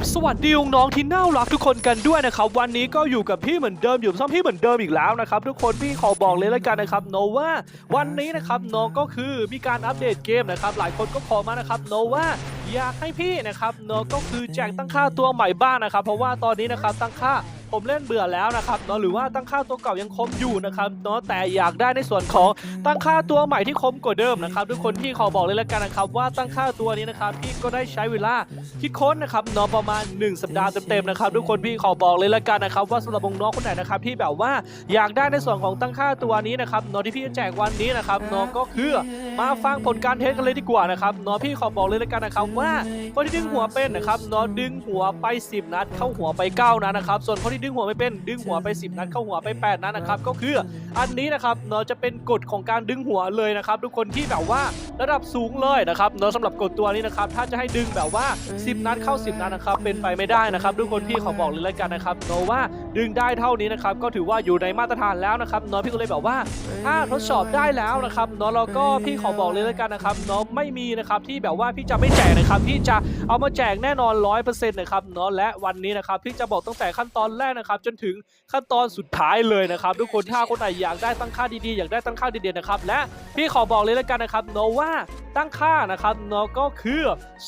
บสวัสดีน้องที่น่ารักทุกคนกันด้วยนะครับวันนี้ก็อยู่กับพี่เหมือนเดิมอยู่ซ้ำพี่เหมือนเดิมอีกแล้วนะครับทุกคนพี่ขอบอกเลยแล้วกันนะครับโนว่าวันนี้นะครับน้องก็คือมีการอัปเดตเกมนะครับหลายคนก็ขอมานะครับโนว่าอยากให้พี่นะครับน้องก็คือแจกตั้งค่าตัวใหม่บ้างนะครับเพราะว่าตอนนี้นะครับตั้งค่า ผมเล่นเบื่อแล้วนะครับเนาะหรือว่าตั้งค่าตัวเก่ายังคมอยู่นะครับเนาะแต่อยากได้ในส่วนของตั้งค่าตัวใหม่ที่คมกว่าเดิมนะครับทุกคนพี่ขอบอกเลยแล้วกันนะครับว่าตั้งค่าตัวนี้นะครับพี่ก็ได้ใช้เวลาคิดค้นนะครับเนาะประมาณ 1 สัปดาห์เต็มๆนะครับทุกคนพี่ขอบอกเลยแล้วกันนะครับว่าสำหรับวงน้องคนไหนนะครับที่แบบว่าอยากได้ในส่วนของตั้งค่าตัวนี้นะครับเนาะที่พี่แจกวันนี้นะครับเนาะก็คือมาฟังผลการเทสกันเลยดีกว่านะครับเนาะพี่ขอบอกเลยแล้วกันนะครับว่าคนที่ดึงหัวเป็นนะครับเนาะดึงหัวไป 10 นัด เข้าหัวไป9นัดนะครับส่วนคนที่ดึงหัวไม่เป็น ดึงหัวไป 10 นัดเข้าหัวไป 8 นัดนะครับ ก็คืออันนี้นะครับเนาะจะเป็นกฎของการดึงหัวเลยนะครับทุกคนที่แบบว่าระดับสูงเลยนะครับเนาะสำหรับกฎตัวนี้นะครับถ้าจะให้ดึงแบบว่า 10 นัดเข้า 10 นัดนะครับเป็นไปไม่ได้นะครับทุกคนพี่ขอบอกเลยแล้วกันนะครับเนาะว่า ดึงได้เท่านี้นะครับก็ถือว่าอยู่ในมาตรฐานแล้วนะครับเนาะพี่ก็เลยแบบว่าถ้าทดสอบได้แล้วนะครับเนาะเราก็พี่ขอบอกเลยแล้วกันนะครับเนาะไม่มีนะครับที่แบบว่าพี่จะไม่แจกนะครับพี่จะเอามาแจกแน่นอน100%นะครับเนาะและวันนี้นะครับพี่จะบอกตั้งแต่ขั้นตอนแรกนะครับจนถึงขั้นตอนสุดท้ายเลยนะครับทุกคนถ้าคนไหนอยากได้ตั้งค่าดีๆ อยากได้ตั้งค่าดีๆนะครับและพี่ขอบอกเลยแล้วกันนะครับเนาะว่า ตั้งค่านะครับเนาะก็คือ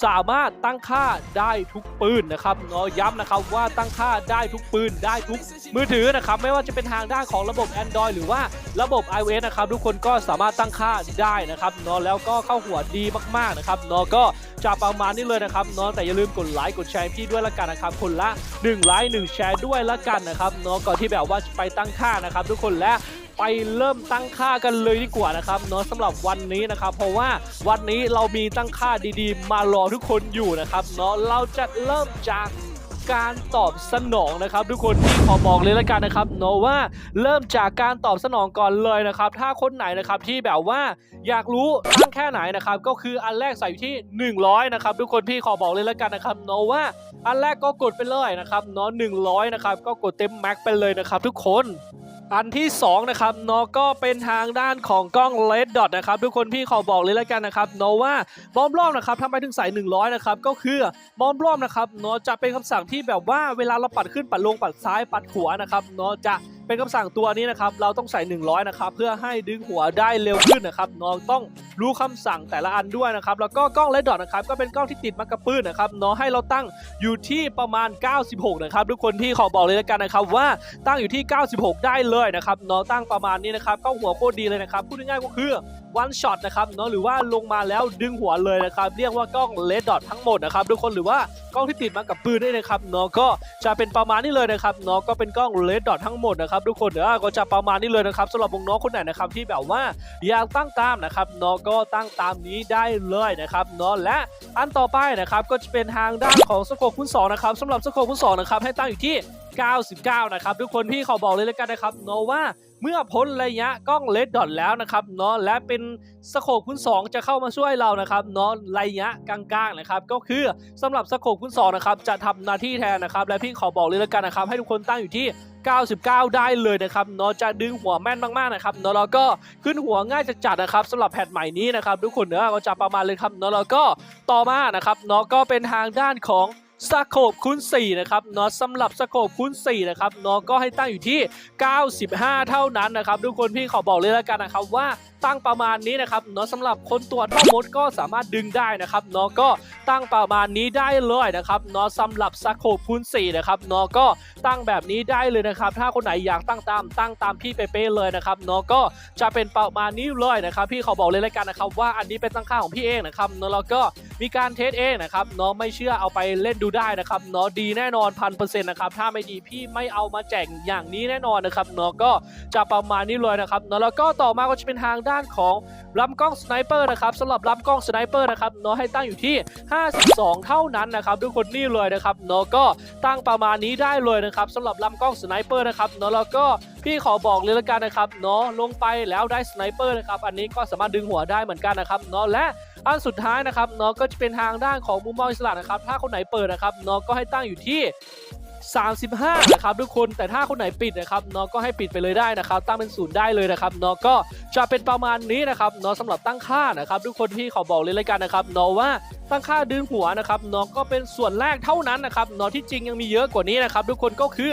สามารถตั้งค่าได้ทุกปืนนะครับเนาะย้ำนะครับว่าตั้งค่าได้ทุกปืนได้ทุกมือถือนะครับไม่ว่าจะเป็นทางด้านของระบบ Android หรือว่าระบบ iOS นะครับทุกคนก็สามารถตั้งค่าได้นะครับเนาะแล้วก็เข้าหัวดีมากๆนะครับเนาะก็จะประมาณนี้เลยนะครับเนาะแต่อย่าลืมกดไลค์กดแชร์พี่ด้วยละกันนะครับคนละ1ไลค์1แชร์ด้วยละกันนะครับเนาะก่อนที่แบบว่าจะไปตั้งค่านะครับทุกคนและ ไปเริ่มตั้งค่ากันเลยดีกว่านะครับเนาะสำหรับวันนี้นะครับ เพราะว่าวันนี้เรามีตั้งค่าดีๆ มารอทุกคนอยู่นะครับเนาะเราจะเริ่มจากการตอบสนองนะครับ ทุกคนที่ขอบอกเลยละกันนะครับเนาะว่าเริ่มจากการตอบสนองก่อนเลยนะครับ ถ้าคนไหนนะครับที่แบบว่าอยากรู้ตั้งแค่ไหนนะครับ ก็คืออันแรกใส่อยู่ที่ 100 นะครับ ทุกคนพี่ขอบอกเลยละกันนะครับเนาะว่าอันแรกก็กดไปเลยนะครับเนาะ100 นะครับ ก็กดเต็มแม็กไปเลยนะครับ ทุกคน อันที่2นะครับเนาะก็เป็นทางด้านของกล้องเลดดอทนะครับทุกคนพี่ขอบอกเลยแล้วกันนะครับเนาะว่าบอมรอบนะครับทำไปถึงสาย100นะครับก็คือบอมรอบนะครับเนาะจะเป็นคำสั่งที่แบบว่าเวลาเราปัดขึ้นปัดลงปัดซ้ายปัดขวานะครับเนาะจะ เป็นคำสั่งตัวนี้นะครับเราต้องใส่ 100 นะครับ เพื่อให้ดึงหัวได้เร็วขึ้นนะครับเนาะต้องรู้คำสั่งแต่ละอันด้วยนะครับแล้วก็กล้อง Red Dot นะครับก็เป็นกล้องที่ติดมากระปื้นนะครับเนาะให้เราตั้งอยู่ที่ประมาณ 96 นะครับทุกคนพี่ขอบอกเลยแล้วกันนะครับว่าตั้งอยู่ที่ 96 ได้เลยนะครับเนาะตั้งประมาณนี้นะครับก็หัวโคตรดีเลยนะครับพูดง่ายๆก็คือ one shot นะครับเนาะหรือว่าลงมาแล้วดึงหัวเลยนะครับเรียกว่ากล้อง red dot ทั้งหมดนะครับทุกคนหรือว่ากล้องที่ติดมากับปืนนี่นะครับเนาะก็จะเป็นประมาณนี้เลยนะครับเนาะก็เป็นกล้อง red dot ทั้งหมดนะครับทุกคนเดี๋ยวก็จะประมาณนี้เลยนะครับสำหรับวงน้องคนไหนนะครับที่แบบว่าอยากตั้งตามนะครับน้องก็ตั้งตามนี้ได้เลยนะครับน้องและอันต่อไปนะครับก็จะเป็นทางด้านของสโคปคูณ2นะครับสำหรับสโคปคูณ2นะครับให้ตั้งอยู่ที่ 99 นะครับ ทุกคนพี่ขอบอกเลยแล้วกันนะครับเนาะว่าเมื่อพ้นระยะกล้องเลดดอทแล้วนะครับเนาะและเป็นสโคปคูณ2 จะเข้ามาช่วยเรานะครับเนาะระยะกลางๆนะครับก็คือสำหรับสโคปคูณ2นะครับจะทำหน้าที่แทนนะครับและพี่ขอบอกเลยแล้วกันนะครับ ให้ทุกคนตั้งอยู่ที่ 99 ได้เลยนะครับเนาะจะดึงหัวแม่นมากๆนะครับเนาะแล้วก็ขึ้นหัวง่ายจัดๆนะครับสำหรับแพทใหม่นี้นะครับทุกคนเนาะก็จะประมาณเลยครับเนาะแล้วก็ต่อมานะครับเนาะก็เป็นทางด้านของ สโคปคูณ4นะครับเนาะสำหรับสโคปคูณ4นะครับเนาะก็ให้ตั้งอยู่ที่ 95 เท่านั้นนะครับทุกคนพี่ขอบอกเลยแล้วกันนะครับว่าตั้งประมาณนี้นะครับเนาะสำหรับคนตรวจพ่อมดก็สามารถดึงได้นะครับเนาะก็ตั้งประมาณนี้ได้เลยนะครับเนาะสำหรับสโคปคูณ4นะครับเนาะก็ตั้งแบบนี้ได้เลยนะครับ ถ้าคนไหนอยากตั้งตามตั้งตามพี่เป๊ะเลยนะครับเนาะก็จะเป็นประมาณนี้เลยนะครับ พี่เขอบอกเลยแล้วกันนะครับว่าอันนี้เป็นตั้งค่าของพี่เองนะครับเนาะแล้วก็มีการเทสเองนะครับเนาะไม่เชื่อเอาไปเล่นดูได้นะครับเนาะดีแน่นอนพันเปอร์เซ็นต์นะครับถ้าไม่ดีพี่ไม่เอามาแจกอย่างนี้แน่นอนนะครับเนาะก็จะประมาณนี้เลยนะครับเนาะแล้วก็ต่อมาก็จะเป็นทางด้านของลำกล้องสไนเปอร์นะครับสำหรับลำกล้องสไนเปอร์นะครับเนาะให้ตั้งอยู่ที่ 52 เท่านั้นนะครับทุกคนนี่เลยนะครับเนาะก็ตั้งประมาณนี้ได้เลยนะครับสำหรับลำกล้องสไนเปอร์นะครับเนาะแล้วก็พี่ขอบอกเลยละกันนะครับเนาะลงไปแล้วได้สไนเปอร์นะครับอันนี้ก็สามารถดึงหัวได้เหมือนกันนะครับเนาะและอันสุดท้ายนะครับเนาะก็จะเป็นทางด้านของมุมมองอิสระนะครับถ้าคนไหนเปิดนะครับเนาะก็ให้ตั้งอยู่ที่ 35นะครับทุกคนแต่ถ้าคนไหนปิดนะครับเนาะก็ให้ปิดไปเลยได้นะครับ ตั้งเป็นศูนย์ได้เลยนะครับเนาะก็จะเป็นประมาณนี้นะครับเนาะสำหรับตั้งค่านะครับทุกคนที่ขอบอกเลยเลยกันนะครับเนาะว่าตั้งค่าดึงหัวนะครับเนาะก็เป็นส่วนแรกเท่านั้นนะครับเนาะที่จริงยังมีเยอะกว่านี้นะครับทุกคนก็คือ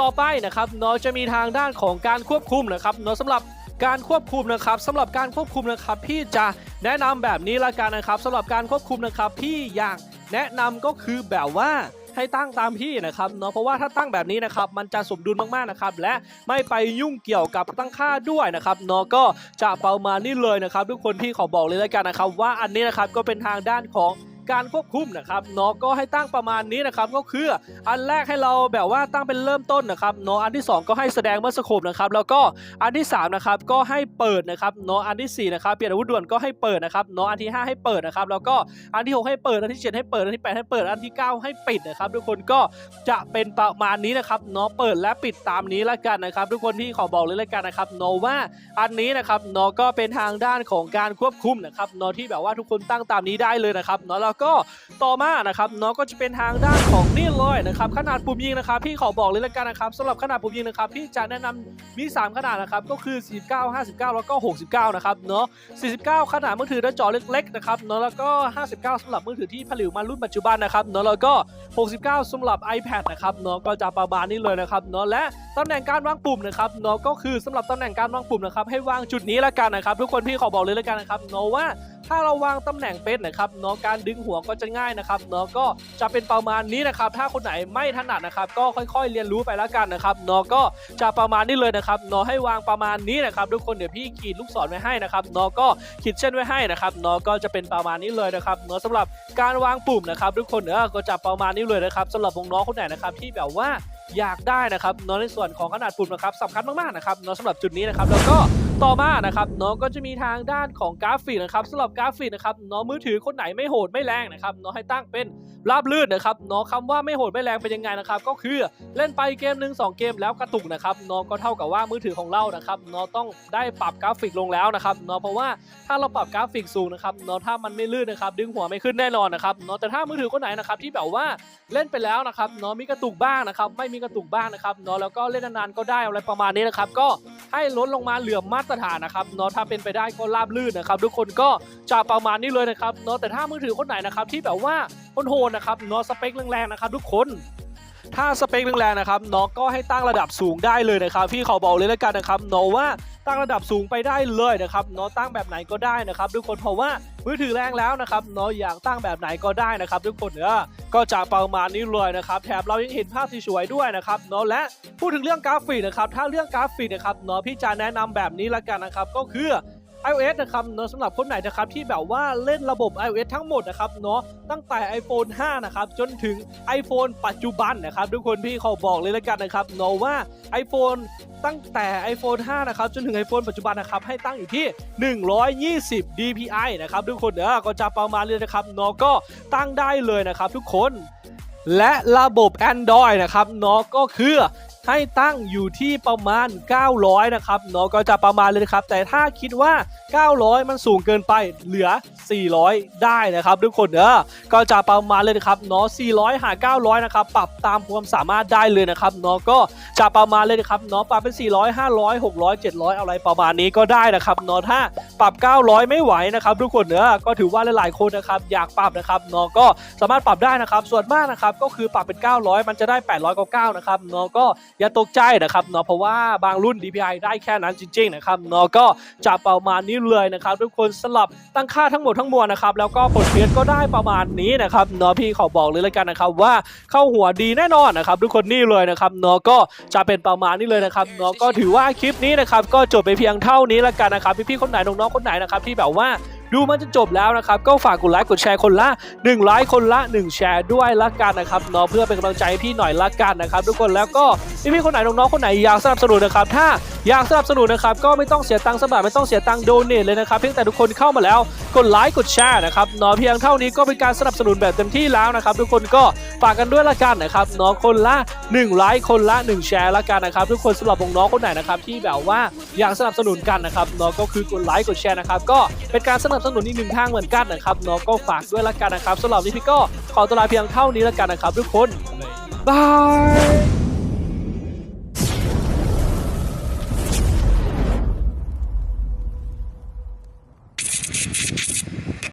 ต่อไปนะครับเนาะจะมีทางด้านของการควบคุมนะครับเนาะสำหรับการควบคุมนะครับสำหรับการควบคุมนะครับ พี่จะแนะนำแบบนี้ละกันนะครับสำหรับการควบคุมนะครับ พี่อยากแนะนำก็คือแบบว่า ให้ตั้งตามพี่นะครับเนาะเพราะว่าถ้าตั้งแบบนี้นะครับมันจะสมดุลมากๆนะครับและไม่ไปยุ่งเกี่ยวกับตั้งค่าด้วยนะครับเนาะก็จะประมาณนี้เลยนะครับ ทุกคนพี่ขอบอกเลยแล้วกันนะครับ ว่าอันนี้นะครับก็เป็นทางด้านของ การควบคุมนะครับเนาะก็ให้ตั้งประมาณนี้นะครับก็คืออันแรกให้เราแบบว่าตั้งเป็นเริ่มต้นนะครับเนาะอันที่ 2 ก็ให้แสดงเมื่อสโคปนะครับแล้วก็อันที่3นะครับก็ให้เปิดนะครับเนาะอันทีสี่4นะครับเปลี่ยนอาวุธด่วนก็ให้เปิดนะครับเนาะอันที่ 5 ให้เปิดนะครับแล้วก็อันที่ 6 ให้เปิดอันที่ 7 ให้เปิดอันที่ 8 ให้เปิดอันที่ 9 ให้ปิดนะครับทุกคนก็จะเป็นประมาณนี้นะครับเนาะเปิดและปิดตามนี้ละกันนะครับทุกคนที่ขอบอกเลยละกันนะครับเนาะว่าอันนี้นะครับเนาะก็เป็นทางด้านของการควบคุมนะครับเนาะที่แบบว่าทุกคนตั้งตามนี้ได้เลยนะครับเนาะแล้วก็ต่อมานะครับเนาะก็จะเป็นทางด้านของนี่เลยนะครับขนาดปุ่มยิงนะครับพี่ขอบอกเลยละกันนะครับสำหรับขนาดปุ่มยิงนะครับพี่จะแนะนำมี 3 ขนาดนะครับก็คือ 49 59 แล้วก็ 69 นะครับเนาะ 49 ขนาดมือถือหน้าจอเล็กๆนะครับเนาะแล้วก็ 59สำหรับมือถือที่ผลิตมารุ่นปัจจุบันนะครับเนาะแล้วก็ 69สำหรับ iPad นะครับเนาะก็จะประมาณนี้เลยนะครับเนาะและตำแหน่งการวางปุ่มนะครับเนาะก็คือสำหรับตำแหน่งการวางปุ่มนะครับให้วางจุดนี้ละกันนะครับ ทุกคนพี่ขอบอกเลยละกันนะครับเนาะว่า ถ้าเราวางตำแหน่งเป็นนะครับเนาะการดึงหัวก็จะง่ายนะครับเนาะก็จะเป็นประมาณนี้นะครับ ถ้าคนไหนไม่ถนัดนะครับ ก็ค่อยๆเรียนรู้ไปแล้วกันนะครับเนาะก็จะประมาณนี้เลยนะครับเนาะให้วางประมาณนี้นะครับทุกคนเดี๋ยวพี่ขีดลูกศรไว้ให้นะครับเนาะก็ขีดเส้นไว้ให้นะครับเนาะก็จะเป็นประมาณนี้เลยนะครับเนาะสำหรับการวางปุ่มนะครับ ทุกคนเออก็จะประมาณนี้เลยนะครับสำหรับน้องคนไหนนะครับที่แบบว่าอยากได้นะครับเนาะในส่วนของขนาดปุ่มนะครับสำคัญมากๆนะครับเนาะสำหรับจุดนี้นะครับแล้วก็ต่อมานะครับเนาะก็จะมีทางด้านของกราฟิกนะครับสำหรับกราฟิกนะครับเนาะมือถือคนไหนไม่โหดไม่แรงนะครับเนาะให้ตั้งเป็นราบลื่นนะครับเนาะคำว่าไม่โหดไม่แรงเป็นยังไงนะครับก็คือเล่นไปเกมหนึ่งสองเกมแล้วกระตุกนะครับเนาะก็เท่ากับว่ามือถือของเรานะครับเนาะต้องได้ปรับกราฟิกลงแล้วนะครับเนาะเพราะว่าถ้าเราปรับกราฟิกสูงนะครับเนาะถ้ามันไม่ลื่นนะครับดึงหัวไม่ขึ้นแน่นอนนะครับเนาะแต่ถ้ามือถือคนไหนนะครับที่แบบว่าเล่นไปแล้วนะครับเนาะมีกระตุกบ้างนะครับไม่มีกระตุกบ้างนะครับเนาะแล้วก็เล่นนานๆก็ได้อะไรประมาณนี้นะครับก็ให้ลดลงมาเหลือมาตรฐานนะครับเนาะถ้าเป็นไปได้ก็ราบลื่นนะครับ ทุกคนก็จะประมาณนี้เลยนะครับเนาะแต่ถ้ามือถือคนไหนนะครับที่แบบว่าโหดนะครับเนาะสเปคแรงๆนะครับ ทุกคน ถ้าสเปคแรงๆนะครับเนาะก็ให้ตั้งระดับสูงได้เลยนะครับ พี่ขอบอกเลยแล้วกันนะครับเนาะว่าตั้งระดับสูงไปได้เลยนะครับเนาะตั้งแบบไหนก็ได้นะครับทุกคนเพราะว่ามือถือแรงแล้วนะครับเนาะอยากตั้งแบบไหนก็ได้นะครับทุกคนเออก็จะประมาณนี้เลยนะครับแถมเรายังเห็นภาพที่สวยด้วยนะครับเนาะและพูดถึงเรื่องกราฟิกนะครับถ้าเรื่องกราฟิกนะครับเนาะพี่จะแนะนำแบบนี้ละกันนะครับก็คือ iOS นะครับเนาะสำหรับคนไหนนะครับที่แบบว่าเล่นระบบ iOS ทั้งหมดนะครับเนาะตั้งแต่ iPhone 5 นะครับ จนถึง iPhone ปัจจุบันนะครับ ทุกคนพี่เขาบอกเลยละกันนะครับเนาะว่า iPhone ตั้งแต่ iPhone 5 นะครับ จนถึง iPhone ปัจจุบันนะครับ ให้ตั้งอยู่ที่ 120 dpi นะครับ ทุกคนเด้อก็จะประมาณเลยนะครับเนาะก็ตั้งได้เลยนะครับ ทุกคนและระบบ Android นะครับเนาะก็คือ ให้ตั้งอยู่ที่ประมาณ 900 นะครับเนาะก็จะประมาณเลยนะครับ แต่ถ้าคิดว่า 900 มันสูงเกินไปเหลือ 400 ได้นะครับทุกคนเออก็จะประมาณเลยนะครับเนาะ400 หา 900 นะครับ ปรับตามความสามารถได้เลยนะครับเนาะก็จะประมาณเลยนะครับเนาะปรับเป็น 400 500 600 700 อะไรประมาณนี้ก็ได้นะครับเนาะถ้าปรับ 900 ไม่ไหวนะครับทุกคนเนอก็ถือว่าหลายๆคนนะครับอยากปรับนะครับเนาะก็สามารถปรับได้นะครับส่วนมากนะครับก็คือปรับเป็น 900 มันจะได้ 800กว่า9นะครับเนาะก็อย่าตกใจนะครับเนาะเพราะว่าบางรุ่น DPI ได้แค่นั้นจริงๆนะครับเนาะก็จะประมาณนี้เลยนะครับทุกคนสลับตั้งค่าทั้งหมดทั้งมวลนะครับแล้วก็ผลเพียก็ได้ประมาณนี้นะครับเนาะพี่ขอบอกเลยแล้วกันนะครับว่าเข้าหัวดีแน่นอนนะครับทุกคนนี่เลยนะครับเนาะก็จะเป็นประมาณนี้เลยนะครับเนาะก็ถือว่าคลิปนี้นะครับก็จบไปเพียงเท่านี้แล้วกันนะครับพี่ๆคนไหนน้องๆคนไหนนะครับที่แบบว่าดูมันจะจบแล้วนะครับ ก็ฝากกดไลค์กดแชร์คนละ1ไลค์คนละ 1 แชร์ด้วยละกันนะครับเนาะเพื่อเป็นกำลังใจให้พี่หน่อยละกันนะครับ ทุกคนแล้วก็พี่ๆคนไหนน้องๆคนไหนอยากสนับสนุนนะครับถ้า อยากสนับสนุนนะครับก็ไม่ต้องเสียตังค์สบาทไม่ต้องเสียตังค์โดเนทเลยนะครับเพียงแต่ทุกคนเข้ามาแล้วกดไลค์กดแชร์นะครับเนาะเพียงเท่านี้ก็เป็นการสนับสนุนแบบเต็มที่แล้วนะครับทุกคนก็ฝากกันด้วยละกันนะครับเนาะคนละ1ไลค์คนละ 1 แชร์ละกันนะครับทุกคนสำหรับน้องคนไหนนะครับที่แบบว่าอยากสนับสนุนกันนะครับเนาะก็คือกดไลค์กดแชร์นะครับก็เป็นการสนับสนุนอีกหนึ่งทางเหมือนกันนะครับเนาะก็ฝากด้วยละกันนะครับสำหรับนนี้พี่ก็ขอตัวลาเพียงเท่านี้ละกันนะครับทุกคนบาย